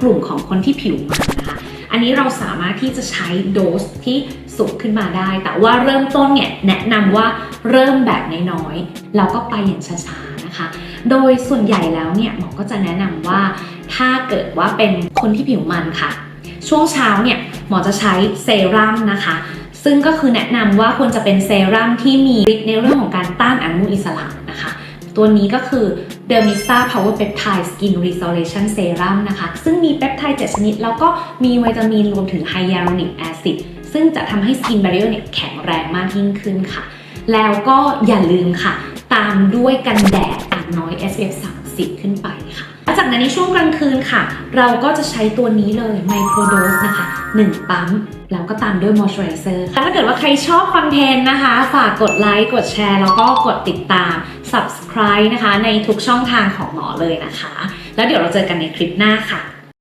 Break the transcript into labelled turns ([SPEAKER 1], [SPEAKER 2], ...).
[SPEAKER 1] กลุ่มของคนที่ผิวมันนะคะ อันนี้เราสามารถที่จะใช้โดสที่สูงขึ้นมาได้ แต่ว่าเริ่มต้นเนี่ยแนะนำว่าเริ่มแบบน้อยๆแล้วก็ไปอย่างช้าๆนะคะ โดยส่วนใหญ่แล้วเนี่ยหมอก็จะแนะนำว่าถ้าเกิดว่าเป็นคนที่ผิวมันค่ะ ช่วงเช้าเนี่ยหมอจะใช้เซรั่มนะคะ ซึ่งก็คือแนะนำว่าควรจะเป็นเซรั่มที่มีฤทธิ์ในเรื่องของการต้านอนุมูลอิสระนะคะ ตัวนี้ก็คือ Dermista Power Peptide Skin Restoration Serum นะคะ ซึ่งมีเปปไทด์7ชนิด แล้วก็มีวิตามินรวมถึงไฮยาลูริกแอซิดซึ่งจะทำให้ Skin Barrier เนี่ยแข็งแรงมากยิ่งขึ้นค่ะ แล้วก็อย่าลืมค่ะ ตามด้วยกันแดดอย่างน้อย SPF 30 ขึ้นไปค่ะจากนั้นในช่วงกลางคืนค่ะ เราก็จะใช้ตัวนี้เลย Microdose นะคะ 1 ปั๊ม แล้วก็ตามด้วย Moisturizer ค่ะถ้าเกิดว่าใครชอบคอนเทนต์นะคะ ฝากกดไลค์กดแชร์ แล้วก็กดติดตาม Subscribe นะคะ ในทุกช่องทางของหมอเลยนะคะ แล้วเดี๋ยวเราเจอกันในคลิปหน้าค่ะ